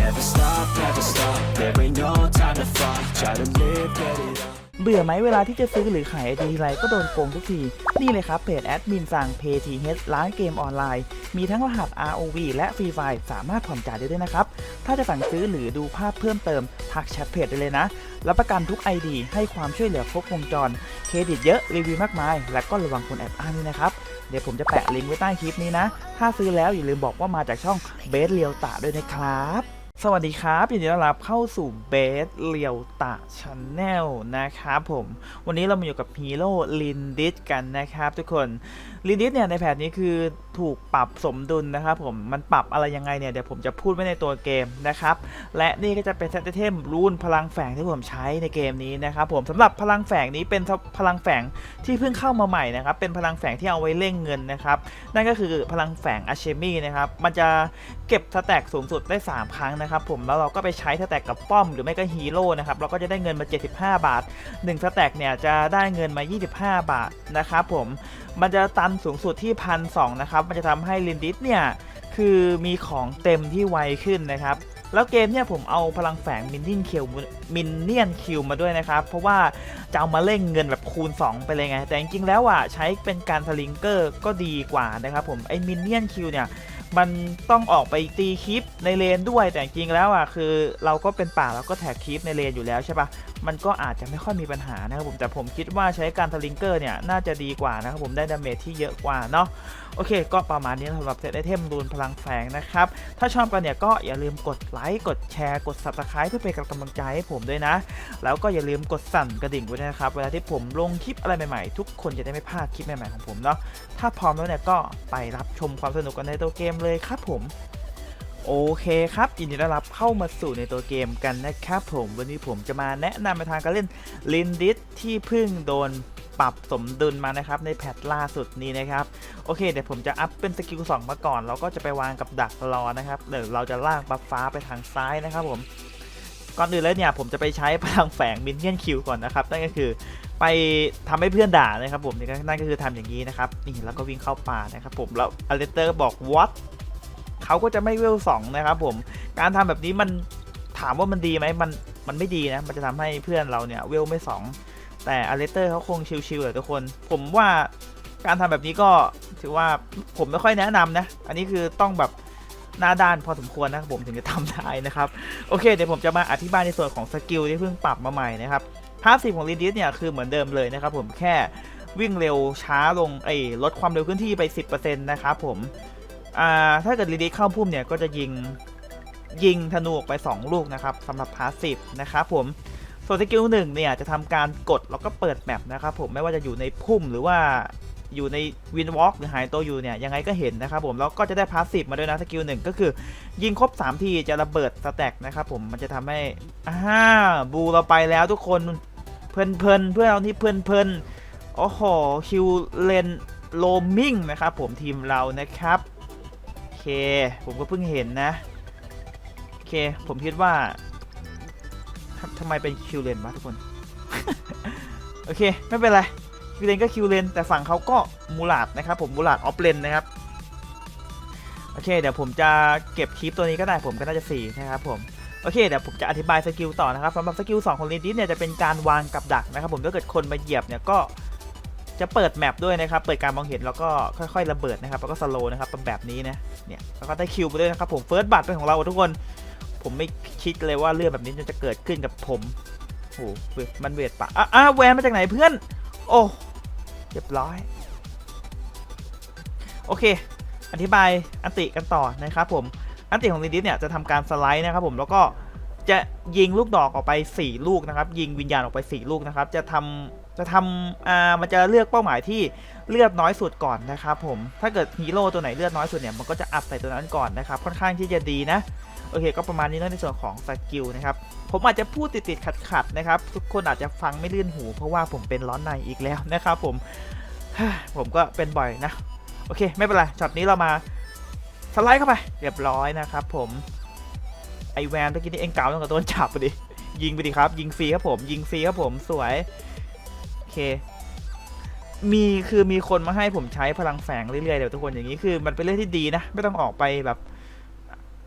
Never stop, never stop. There ain't no time to fall. Try to live, get it up. เบื่อไหมเวลาที่จะซื้อหรือขายไอทีไรก็โดนโกงทุกที นี่เลยครับเพจแอดมินสั่ง PayTH ร้านเกมออนไลน์ มีทั้งรหัส ROV และฟรีไฟล์สามารถผ่อนจ่ายได้ด้วยนะครับ ถ้าจะสั่งซื้อหรือดูภาพเพิ่มเติม ทักแชทเพจได้เลยนะ รับประกันทุก ID ให้ความช่วยเหลือครบวงจร เครดิตเยอะรีวิวมากมาย และก็ระวังคนแอบอ้างด้วยนะครับ เดี๋ยวผมจะแปะลิงก์ไว้ใต้คลิปนี้นะ ถ้าซื้อแล้วอย่าลืมบอกว่ามาจากช่องเบสเลียวตะด้วยนะครับ สวัสดีครับยินดีต้อนรับเข้าสู่เบสเลียวตะชาแนลนะครับผม วันนี้เรามาอยู่กับฮีโร่ลินดิสกันนะครับทุกคนลินดิสเนี่ยในแผนนี้คือถูกปรับสมดุลนะครับผม มันปรับอะไรยังไงเนี่ยเดี๋ยวผมจะพูดไว้ในตัวเกมนะครับ และนี่ก็จะเป็นเซตเทมรูนพลังแฝงที่ผมใช้ในเกมนี้นะครับผมสำหรับพลังแฝงนี้เป็นพลังแฝงที่เพิ่งเข้ามาใหม่นะครับ เป็นพลังแฝงที่เอาไว้เร่งเงินนะครับ นั่นก็คือพลังแฝงอาเชมี่นะครับ มันจะเก็บสแต็กสูงสุดได้ 3 ครั้งนะครับครับผมแล้วเราก็ไปใช้สแต็กกับป้อมหรือไม่ก็ฮีโร่นะครับเราก็จะได้เงินมา 75 บาท1สแต็กเนี่ยจะได้เงินมา 25 บาทนะครับผมมันจะตันสูงสุดที่พันสนะครับมันจะทำให้ลินดิสเนี่ยคือมีของเต็มที่ไวขึ้นนะครับแล้วเกมเนี่ยผมเอาพลังแฝงมินนี่คิวมินเนี่ยนคิวมาด้วยนะครับ เพราะว่าจะเอามาเร่งเงินแบบคูณ 2 ไปเลยไง แต่จริงๆแล้วอะใช้เป็นการสลิงเกอร์ก็ดีกว่านะครับผมไอ้มินเนี่ยนคิวเนี่ย มันต้องออกไปตีคลิปในเลนด้วยแต่จริงแล้วอะคือเราก็เป็นป่าเราก็แท็กคลิปในเลนอยู่แล้วใช่ปะมันก็อาจจะไม่ค่อยมีปัญหานะครับผมแต่ผมคิดว่าใช้การสลิงเกอร์เนี่ยน่าจะดีกว่านะครับผมได้ดาเมจที่เยอะกว่าเนาะโอเค ก็ประมาณนี้สำหรับเซตไอเทมรูนพลังแฝงนะครับ ถ้าชอบกันเนี่ยก็อย่าลืมกดไลค์กดแชร์กด subscribe เพื่อเป็นกำลังใจให้ผมด้วยนะ แล้วก็อย่าลืมกดสั่นกระดิ่งไว้ด้วยนะครับ เวลาที่ผมลงคลิปอะไรใหม่ๆ ทุกคนจะได้ไม่พลาดคลิปใหม่ๆของผมเนาะถ้าพร้อมแล้วเนี่ยก็ไปรับชมความสนุกกันในตัวเกมเลยครับผม โอเคครับยินดีต้อนรับเข้ามาสู่ในตัวเกมกันนะครับผม วันนี้ผมจะมาแนะนำในทางการเล่นลินดิสที่เพิ่งโดนปรับสมดุลมานะครับในแพทล่าสุดนี้นะครับ โอเคเดี๋ยวผมจะอัพเป็นสกิล2มาก่อน เราก็จะไปวางกับดักรอนะครับเดี๋ยวเราจะลากบัฟฟ้าไปทางซ้ายนะครับผม ก่อนอื่นแล้วเนี่ยผมจะไปใช้พลังแฝงมินเนี่ยนคิวก่อนนะครับนั่นก็คือไปทำให้เพื่อนด่านะครับผมนี่ก็นั่นก็คือทำอย่างนี้นะครับนี่แล้วก็วิ่งเข้าป่านะครับผมแล้วอเลสเตอร์บอก what เขาก็จะไม่เวลสองนะครับผมการทำแบบนี้มันถามว่ามันดีไหมมันมันไม่ดีนะมันจะทำให้เพื่อนเราเนี่ยเวลไม่สองแต่อเลสเตอร์เขาคงชิลๆเลยทุกคน ผมว่าการทำแบบนี้ก็ถือว่าผมไม่ค่อยแนะนำนะ อันนี้คือต้องแบบ หน้าด้านพอสมควรนะครับผมถึงจะทำได้นะครับ โอเคเดี๋ยวผมจะมาอธิบายในส่วนของสกิลที่เพิ่งปรับมาใหม่นะครับพาสซีฟของลินดิสเนี่ยคือเหมือนเดิมเลยนะครับผมแค่วิ่งเร็วช้าลงไอ้ลดความเร็วเคลื่อนที่ไป 10%นะครับผมอ่าถ้าเกิดลีดีเข้าพุ่มเนี่ยก็จะยิงยิงธนูออกไป 2 ลูกนะครับสำหรับพาสซีฟนะครับผมส่วนสกิลหนึ่งเนี่ยจะทำการกดแล้วก็เปิดแมปนะครับผมไม่ว่าจะอยู่ในพุ่มหรือว่า อยู่ในวินวอล์กหรือหายตัวอยู่เนี่ยยังไงก็เห็นนะครับผมแล้วก็จะได้พาสซีฟมาด้วยนะสกิลหนึ่งก็คือยิงครบ 3 ทีจะระเบิดสแต็กนะครับผมมันจะทำให้อ่าบูเราไปแล้วทุกคนเพลินเพลินเพื่อนเราที่เพลินเพลินโอ้โหคิวเลนโลมิงนะครับผมทีมเรานะครับโอเค ผมก็เพิ่งเห็นนะโอเค ผมคิดว่าทำทำไมเป็นคิวเลนวะทุกคน โอเค ไม่เป็นไร คิวเลนก็คิวเลนแต่ฝั่งเขาก็มูลาดนะครับผมมูลาดออฟเลนนะครับโอเคเดี๋ยวผมจะเก็บคลิปตัวนี้ก็ได้ผมก็น่าจะ4นะครับผมโอเคเดี๋ยวผมจะอธิบายสกิลต่อนะครับสำหรับสกิล2ของลินดิสเนี่ยจะเป็นการวางกับดักนะครับผมถ้าเกิดคนมาเหยียบเนี่ยก็จะเปิดแมปด้วยนะครับ เปิดการมองเห็นแล้วก็ค่อยๆระเบิดนะครับ แล้วก็สโลว์นะครับเป็นแบบนี้นะ เนี่ยแล้วก็ได้คิวไปด้วยนะครับผมเฟิร์สบัตเป็นของเราทุกคน ผมไม่คิดเลยว่าเรื่องแบบนี้จะเกิดขึ้นกับผมโอ้โหมันเวทปะอะอะแวนมาจากไหนเพื่อน โอ้ เรียบร้อย โอเค อธิบายอันติกันต่อนะครับผม อันติของลินดิสเนี่ยจะทำการสไลด์นะครับผม แล้วก็จะยิงลูกดอกออกไป 4 ลูกนะครับ ยิงวิญญาณออกไป 4 ลูกนะครับ จะทำจะทำอ่า มันจะเลือกเป้าหมายที่เลือดน้อยสุดก่อนนะครับผม ถ้าเกิดฮีโร่ตัวไหนเลือดน้อยสุดเนี่ย มันก็จะอัดใส่ตัวนั้นก่อนนะครับ ค่อนข้างที่จะดีนะ โอเค ก็ประมาณนี้นะในส่วนของสกิลนะครับ ผมอาจจะพูดติดๆขัดๆนะครับ ทุกคนอาจจะฟังไม่ลื่นหู เพราะว่าผมเป็นร้อนในอีกแล้วนะครับผม ผมก็เป็นบ่อยนะ โอเค ไม่เป็นไร ช็อตนี้เรามาสไลด์เข้าไป เรียบร้อยนะครับผม ไอแวนเมื่อกี้นี่เองเก่าตั้งแต่ต้นจับไปดิ ยิงไปดิครับ ยิงฟรีครับผม ยิงฟรีครับผม สวย โอเคมีคือมีคนมาให้ผมใช้พลังแฝงเรื่อยๆเดี๋ยวทุกคนอย่างนี้คือมันเป็นเรื่องที่ดีนะ ไม่ต้องออกไปแบบ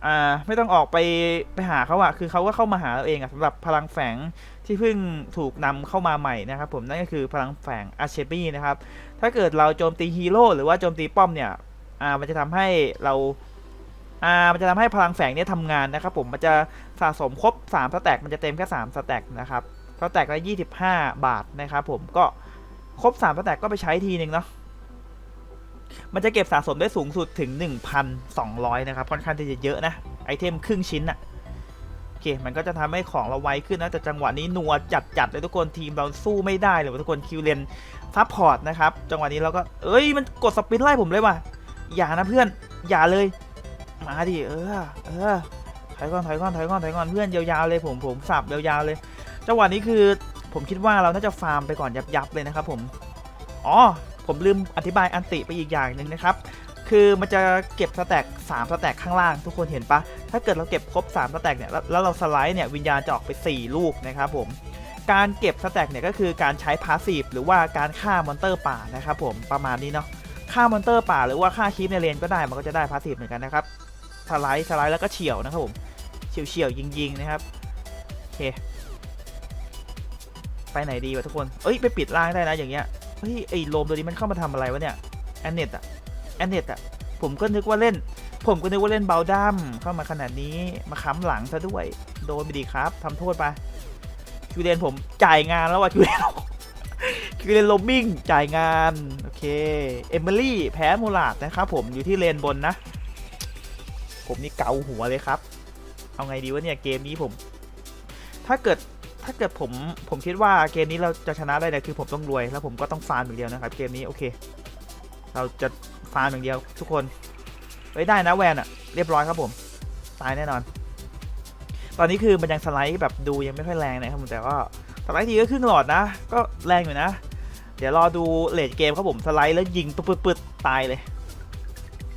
อ่าไม่ต้องออกไปไปหาเขาอะคือเขาก็เข้ามาหาเราเองอะสำหรับพลังแฝงที่เพิ่งถูกนำเข้ามาใหม่นะครับ ผมนั่นก็คือพลังแฝงอาเชบี้นะครับ ถ้าเกิดเราโจมตีฮีโร่หรือว่าโจมตีป้อมเนี่ยอ่ามันจะทำให้เราอ่ามันจะทำให้พลังแฝงเนี่ยทำงานนะครับ ผมมันจะสะสมครบ3สแต็กมันจะเต็มแค่3สแต็กนะครับสแต็กละ25 บาทนะครับ ผมก็ครบ3สแต็กก็ไปใช้ทีหนึ่งเนาะ มันจะเก็บสะสมได้สูงสุดถึง 1,200 นะครับ ค่อนข้างที่จะเยอะนะ ไอเทมครึ่งชิ้นอะโอเค มันก็จะทำให้ของเราไวขึ้นนะ แต่จังหวะนี้นัวจัดๆเลยทุกคนทีมเราสู้ไม่ได้เลยทุกคนคิวเลนซัพพอร์ตนะครับ จังหวะนี้เราก็ เอ้ย มันกดสปินไล่ผมเลยว่ะ อย่านะเพื่อน อย่าเลย มาดิ เออ เออ ถอยก่อน ถอยก่อน ถอยก่อน ถอยก่อน เพื่อนยาวๆเลยผม ผมสับยาวๆเลย จังหวะนี้คือผมคิดว่าเราน่าจะฟาร์มไปก่อนยับๆเลยนะครับผม อ๋อ ผมลืมอธิบายอันติไปอีกอย่างหนึ่งนะครับ คือมันจะเก็บสแต็ก3สแต็กข้างล่างทุกคนเห็นปะถ้าเกิดเราเก็บครบ3สแต็กเนี่ยแล้วเราสไลด์เนี่ยวิญญาณจะออกไป 4 ลูกนะครับผมการเก็บสแต็กเนี่ยก็คือการใช้พาสซีฟหรือว่าการฆ่ามอนเตอร์ป่านะครับผมประมาณนี้เนาะฆ่ามอนเตอร์ป่าหรือว่าฆ่าคีปในเลนก็ได้มันก็จะได้พาสซีฟเหมือนกันนะครับสไลด์สไลด์แล้วก็เฉียวนะครับผมเฉียวเฉียวยิงยิงๆนะครับโอเคไปไหนดีวะทุกคน เอ้ยไปปิดล่างได้นะอย่างเงี้ย เฮ้ยไอ้โลมตัวนี้มันเข้ามาทำอะไรวะเนี่ยแอนเนตอะแอนเนตอะผมก็นึกว่าเล่น ผมก็นึกว่าเล่นเบลดัมเข้ามาขนาดนี้มาค้ำหลังซะด้วย โดนไปดีครับทำโทษไปคิวเรนผมจ่ายงานแล้วว่ะคิวเรนคิวเรนโลมิงจ่ายงานโอเคเอมิลี่แพ้มูลาดนะครับผมอยู่ที่เลนบนนะ ผมนี่เกาหัวเลยครับ เอาไงดีวะเนี่ยเกมนี้ผม ถ้าเกิด ถ้าเกิดผมผมคิดว่าเกมนี้เราจะชนะได้เนี่ยคือผมต้องรวยแล้วผมก็ต้องฟาร์มอย่างเดียวนะครับเกมนี้โอเค เราจะฟาร์มอย่างเดียว ทุกคนเฮ้ยได้นะแวนอะเรียบร้อยครับผมตายแน่นอน ตอนนี้คือมันยังสไลด์แบบดูยังไม่ค่อยแรงนะครับผมแต่ก็สไลด์ทีก็ครึ่งหลอดนะ ก็แรงอยู่นะ เดี๋ยวรอดูเลดเกมครับผมสไลด์แล้วยิงปึ๊ดๆตายเลย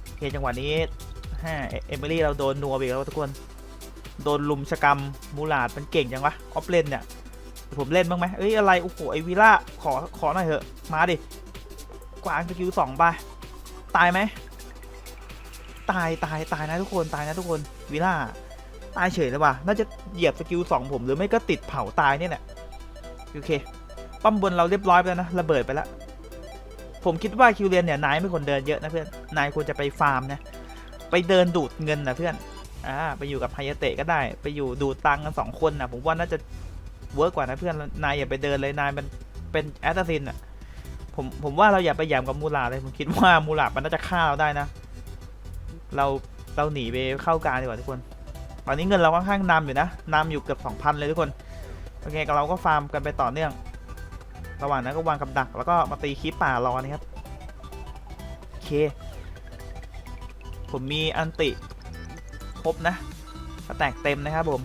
โอเคจังหวะนี้ฮะเอมิลี่เราโดนนัวไปแล้วทุกคน โดนลุมชะกรรมมูลาดมันเก่งจังวะออฟเลนเนี่ยผมเล่นบ้างไหมเอ้ยอะไรโอ้โหไอวีล่าขอขอหน่อยเถอะมาดิกวางสกิลสองไปตายไหมตายตายตายนะทุกคนตายนะทุกคนวิล่าตายเฉยเลยว่ะน่าจะเหยียบสกิลสองผมหรือไม่ก็ติดเผาตายเนี่ยแหละโอเคปั้มบนเราเรียบร้อยไปแล้วนะระเบิดไปแล้วผมคิดว่าคิวเรียนเนี่ยนายไม่ควรเดินเยอะนะเพื่อนนายควรจะไปฟาร์มนะไปเดินดูดเงินนะเพื่อน อ่าไปอยู่กับไฮยาเตะก็ได้ ไปอยู่ดูตังกันสองคนนะผมว่าน่าจะเวิร์กกว่านะเพื่อนนายอย่าไปเดินเลยนายมันเป็นแอสซัสซินอะผมผมว่าเราอย่าไปหยามกับมูลาเลยผมคิดว่ามูลามันน่าจะฆ่าเราได้นะ เราเราหนีไปเข้ากลางดีกว่าทุกคน ตอนนี้เงินเราค่อนข้างนำอยู่นะนำอยู่เกือบ2,000เลยทุกคนโอเคเราก็ฟาร์มกันไปต่อเนื่อง ระหว่างนั้นก็วางกับดัก แล้วก็มาตีคีปป่ารอนะครับโอเค ผมมีอันติ ครบนะสแตกเต็มนะครับผม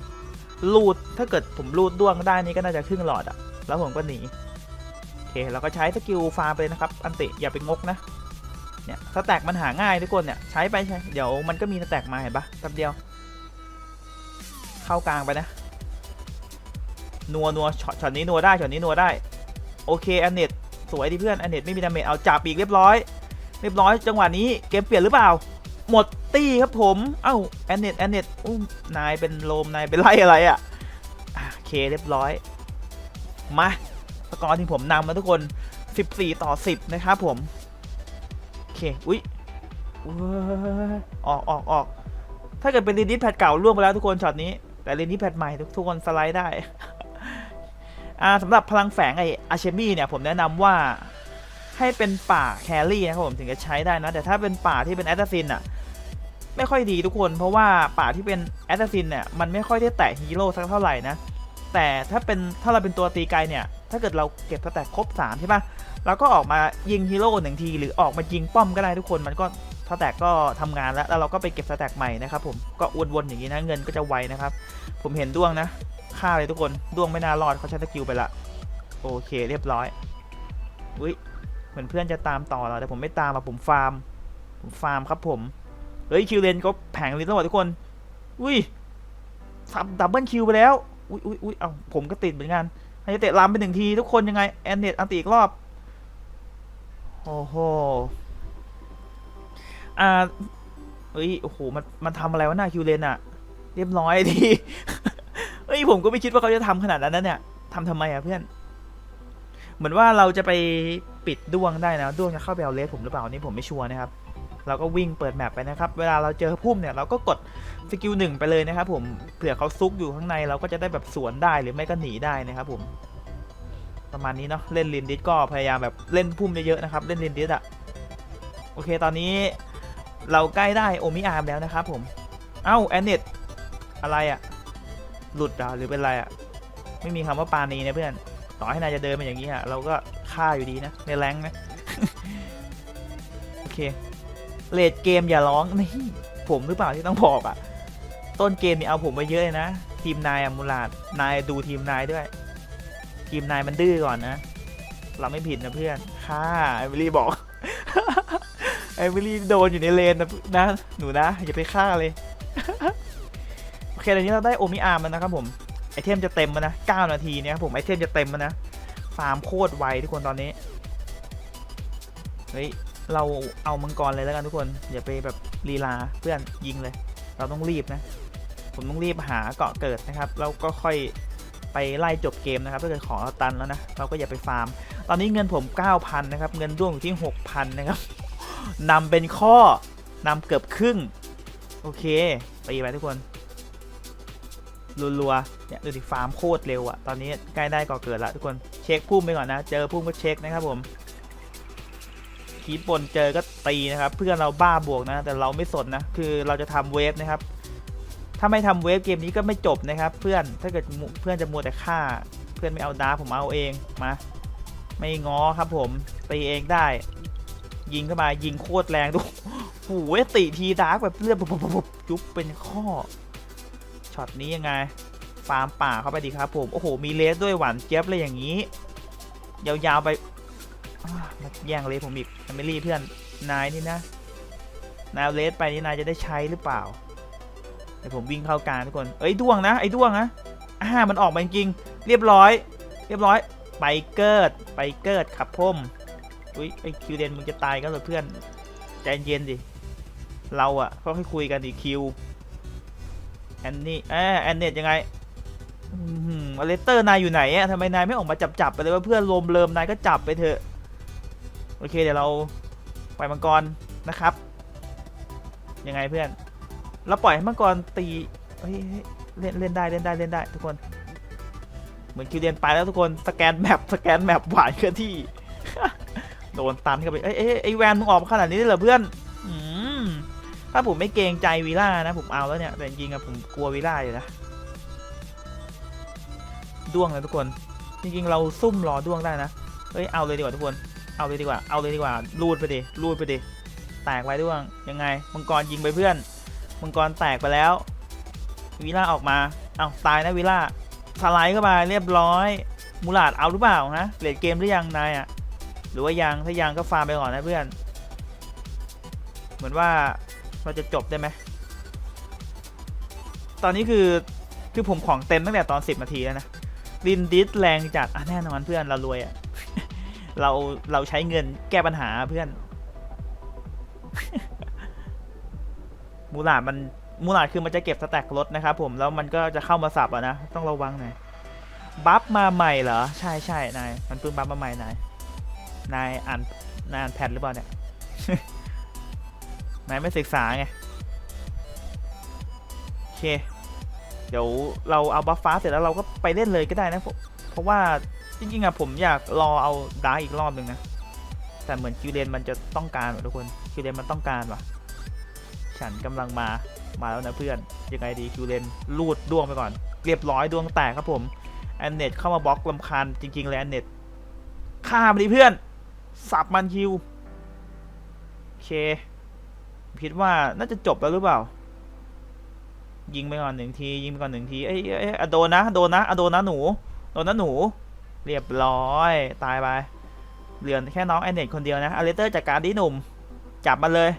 ลูดถ้าเกิดผมลูดด้วงได้นี่ก็น่าจะครึ่งหลอดอะแล้วผมก็หนีโอเคเราก็ใช้สกิลฟาร์มไปนะครับ อันติอย่าไปงกนะเนี่ยสแต็กมันหาง่ายทุกคนเนี่ยใช้ไปใช้เดี๋ยวมันก็มีสแต็กมาเห็นปะแป๊บเดียว เข้ากลางไปนะนัวนัวช็อตช็อตนี้นัวได้ช็อตนี้นัวได้ โอเคอันเน็ตสวยดิเพื่อนอันเน็ตไม่มีดาเมจเอาจับอีกเรียบร้อย เรียบร้อยจังหวะนี้เกมเปลี่ยนหรือเปล่า หมด ตี้ครับผม เอ้าแอนเนตแอนเนตอุ้มนายเป็นโลมนายเป็นไล่อะไรอะ่ะโอเคเรียบร้อย มาสกอร์ที่ผมนำมาทุกคน 14 ต่อ 10 นะครับผม โอเค อุ้ยอออกออกออก ถ้าเกิดเป็นลินิสแพดเก่าล่วงไปแล้วทุกคนช็อตนี้ แต่ลินิสแพดใหม่ทุกทุกคนสไลด์ได้ อ่าสำหรับพลังแฝงไออาเชมี่เนี่ย ผมแนะนำว่าให้เป็นป่าแครี่นะครับผมถึงจะใช้ได้นะ แต่ถ้าเป็นป่าที่เป็นแอตซินอะ ไม่ค่อยดีทุกคน เพราะว่าป่าที่เป็นแอตซินเนี่ยมันไม่ค่อยได้แตะฮีโร่สักเท่าไหร่นะแต่ถ้าเป็นถ้าเราเป็นตัวตีไกลเนี่ย ถ้าเกิดเราเก็บสแต็กครบ 3 ใช่ปะเราก็ออกมายิงฮีโร่หนึ่งที หรือออกมายิงป้อมก็ได้ทุกคนมันก็สแต็กก็ทำงานแล้ว แล้วเราก็ไปเก็บสแต็กใหม่นะครับผมก็วนๆอย่างนี้นะเงินก็จะไวนะครับ ผมเห็นด้วงนะฆ่าเลยทุกคนด้วงไม่น่ารอดเขาใช้สกิลไปละโอเคเรียบร้อยอุ้ยเหมือนเพื่อนจะตามต่อเราแต่ผมไม่ตามอะผมฟาร์มผมฟาร์มครับผม เฮ้ยคิวเลนก็แผงลิ้นแล้วว่ะทุกคน อุ้ยทำดับเบิลคิวไปแล้ว อุ้ยอุ้ยอุ้ยเอาผมก็ติดเหมือนกันให้เตะลามไปหนึ่งทีทุกคนยังไงแอนเนตอันตีอีกรอบ โอ้โห อ่าเฮ้ย โอ้โห มัน มันทำอะไรวะหน้าคิวเลนอะเรียบร้อยดีเฮ้ย ผมก็ไม่คิดว่าเขาจะทำขนาดนั้นนะเนี่ยทำทำไมอะเพื่อน เหมือนว่าเราจะไปปิดด้วงได้นะ ด้วงจะเข้าไปเอาเลสผมหรือเปล่านี่ผมไม่ชัวร์นะครับ เราก็วิ่งเปิดแมปไปนะครับ เวลาเราเจอพุ่มเนี่ยเราก็กดสกิลหนึ่งไปเลยนะครับผมเผื่อเขาซุกอยู่ข้างในเราก็จะได้แบบสวนได้หรือไม่ก็หนีได้นะครับผม ประมาณนี้เนาะเล่นลินดิสก็พยายามแบบเล่นพุ่มเยอะๆนะครับ เล่นลินดิสอะโอเคตอนนี้เราใกล้ได้โอมิอาร์มแล้วนะครับผม เอ้าแอนเนตอะไรอะหลุดหรอหรือเป็นไรอะไม่มีคำว่าปาณีนะเพื่อน ต่อให้นายจะเดินมาอย่างนี้อะเราก็ฆ่าอยู่ดีนะในแรงนะ โอเค เลดเกมอย่าร้องนี่ผมหรือเปล่าที่ต้องบอกอะต้นเกมนี่เอาผมมาเยอะเลยนะ ทีมนายอะมูลาดนายดูทีมนายด้วย ทีมนายมันดื้อก่อนนะ เราไม่ผิดนะเพื่อน ค่ะไอวิลี่บอกไอวิลี่โดนอยู่ในเลนนะนะหนูนะ อย่าไปฆ่าเลย โอเคตอนนี้เราได้โอมิอาร์มแล้วนะครับผมไอเทมจะเต็มแล้วนะ 9 นาทีเนี่ยครับผมไอเทมจะเต็มแล้วนะ ฟาร์มโคตรไวทุกคนตอนนี้ เฮ้ย เราเอามังกรเลยแล้วกันทุกคนอย่าไปแบบลีลาเพื่อนยิงเลย เราต้องรีบนะ ผมต้องรีบหาเกาะเกิดนะครับแล้วก็ค่อยไปไล่จบเกมนะครับถ้าเกิดของเราตันแล้วนะเราก็อย่าไปฟาร์ม ตอนนี้เงินผม 9,000นะครับเงินร่วงอยู่ที่ 6,000นะครับนำเป็นข้อนำเกือบครึ่ง โอเคตีไปทุกคนรัวๆเนี่ยดูดิฟาร์มโคตรเร็วอะตอนนี้ใกล้ได้ก่อเกิดละทุกคนเช็คพุ่มไปก่อนนะ เจอพุ่มก็เช็คนะครับผม ขีบนเจอก็ตีนะครับ เพื่อนเราบ้าบวกนะ แต่เราไม่สนนะ คือเราจะทำเวฟนะครับ ถ้าไม่ทำเวฟเกมนี้ก็ไม่จบนะครับ เพื่อนถ้าเกิดเพื่อนจะมัวแต่ฆ่า เพื่อนไม่เอาดาร์กผมเอาเองมา ไม่ง้อครับผมตีเองได้ ยิงเข้ามายิงโคตรแรงดูโอ้โหติทีดาร์กแบบเลือดปุ๊บๆๆยุบเป็นข้อช็อตนี้ยังไงฟาร์มป่าเข้าไปดีครับผม โอ้โห มีเลสด้วยหวานเจี๊ยบเลยอย่างนี้ ยาวๆไป มาแย่งเลสผมอีกแฟมิลี่เพื่อนนายนี่นะนายเลสไปนี่นายจะได้ใช้หรือเปล่าเดี๋ยวผมวิ่งเข้ากลางทุกคนเอ้ยด้วงนะไอ้ด้วงนะอ่ามันออกมาจริงเรียบร้อย เรียบร้อยไปเกิดไปเกิดครับผมอุ้ยไอคิวเดนมึงจะตายกันเหรอเพื่อนใจเย็นดิเราอะก็ค่อยคุยกันดิคิวแอนนี่แอนแอนเนตยังไงอืมอเลสเตอร์นายอยู่ไหนอะทำไมนายไม่ออกมาจับจับไปเลยว่าเพื่อนลมเริมนายก็จับไปเถอะ โอเคเดี๋ยวเราปล่อยมังกรนะครับ ยังไงเพื่อน เราปล่อยให้มังกรตีเฮ้ยเล่นเล่นได้เล่นได้เล่นได้ ทุกคน เหมือนคิวเดียนไปแล้วทุกคนสแกนแมปสแกนแมปหวานเคลื่อนที่ โดนตันเข้าไปเอ้ยเอ้ยไอแวนมึงออกมาขนาดนี้เลยเหรอเพื่อนอืมถ้าผมไม่เกรงใจวีล่านะ ผมเอาแล้วเนี่ย แต่จริงอะผมกลัววีล่าอยู่นะด้วงนะทุกคน จริงๆ เราซุ่มรอด้วงได้นะเฮ้ยเอาเลยดีกว่าทุกคน เอาเลยดีกว่า เอาเลยดีกว่า รูดไปดิ รูดไปดิ แตกไว้ด้วงยังไง มังกรยิงไปเพื่อน มังกรแตกไปแล้ววีล่าออกมา เอาตายนะวีล่าสไลด์เข้ามาเรียบร้อย มูลาดเอาหรือเปล่านะเลดเกมหรือยังนายอะหรือว่ายัง ถ้ายังก็ฟาร์มไปก่อนนะเพื่อน เหมือนว่าเราจะจบได้ไหม ตอนนี้คือ คือผมของเต็มตั้งแต่ตอน 10นาทีแล้วนะ ลินดิสแรงจัด อะแน่นอนเพื่อนเรารวยอะ เราเราใช้เงินแก้ปัญหาเพื่อน มูลาดมันมูลาดคือมันจะเก็บสแต็กรถนะครับผมแล้วมันก็จะเข้ามาสับอะนะ ต้องระวังหน่อยบัฟมาใหม่เหรอ ใช่ใช่นาย มันเพิ่งบัฟมาใหม่นายนายอ่านนายอ่านแผ่นหรือเปล่าเนี่ยนายไม่ศึกษาไงโอเค เดี๋ยวเราเอาบัฟฟ้าเสร็จแล้วเราก็ไปเล่นเลยก็ได้นะเพราะว่า จริงๆอะผมอยากรอเอาดาร์อีกรอบหนึ่งนะ แต่เหมือนคิวเลนมันจะต้องการทุกคนคิวเลนมันต้องการว่ะ ฉันกำลังมามาแล้วนะเพื่อน ยังไงดีคิวเลนลูดดวงไปก่อน เรียบร้อยดวงแตกครับผมแอนเนตเข้ามาบล็อกลำคาญจริง ๆ เลยแอนเนตฆ่ามันดิเพื่อน สับมันคิวโอเคคิดว่าน่าจะจบแล้วหรือเปล่า ยิงไปก่อนหนึ่งที ยิงไปก่อนหนึ่งทีเอ้ยเอ้ยเอ้ยอโดนนะ โดนนะอะโดนนะหนู โดนนะหนู เรียบร้อยตายไปเหลือแค่น้องแอนเน็ตคนเดียวนะอเลเตอร์จัดการดิหนุ่ม จับมันเลย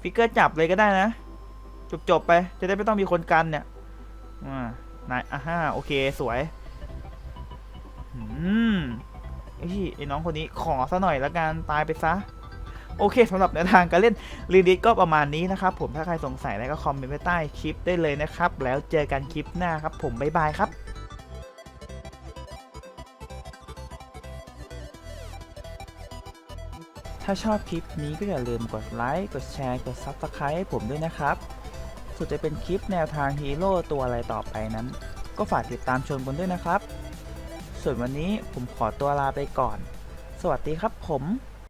ฟิกเกอร์จับเลยก็ได้นะ จบจบไปจะได้ไม่ต้องมีคนกันเนี่ยอ่านายอ่าฮ่าโอเคสวยอืมไอ้ไอ้น้องคนนี้ขอซะหน่อยละกันตายไปซะโอเคสำหรับแนวทางการเล่นรีดิสก็ประมาณนี้นะครับผมถ้าใครสงสัยอะไรก็คอมเมนต์ไว้ใต้คลิปได้เลยนะครับ แล้วเจอกันคลิปหน้าครับผมบ๊ายบายครับ ถ้าชอบคลิปนี้ก็อย่าลืมกดไลค์ กดแชร์ กด Subscribe ให้ผมด้วยนะครับส่วนจะเป็นคลิปแนวทางฮีโร่ตัวอะไรต่อไปนั้น ก็ฝากติดตามชมกันด้วยนะครับ ส่วนวันนี้ผมขอตัวลาไปก่อน สวัสดีครับผม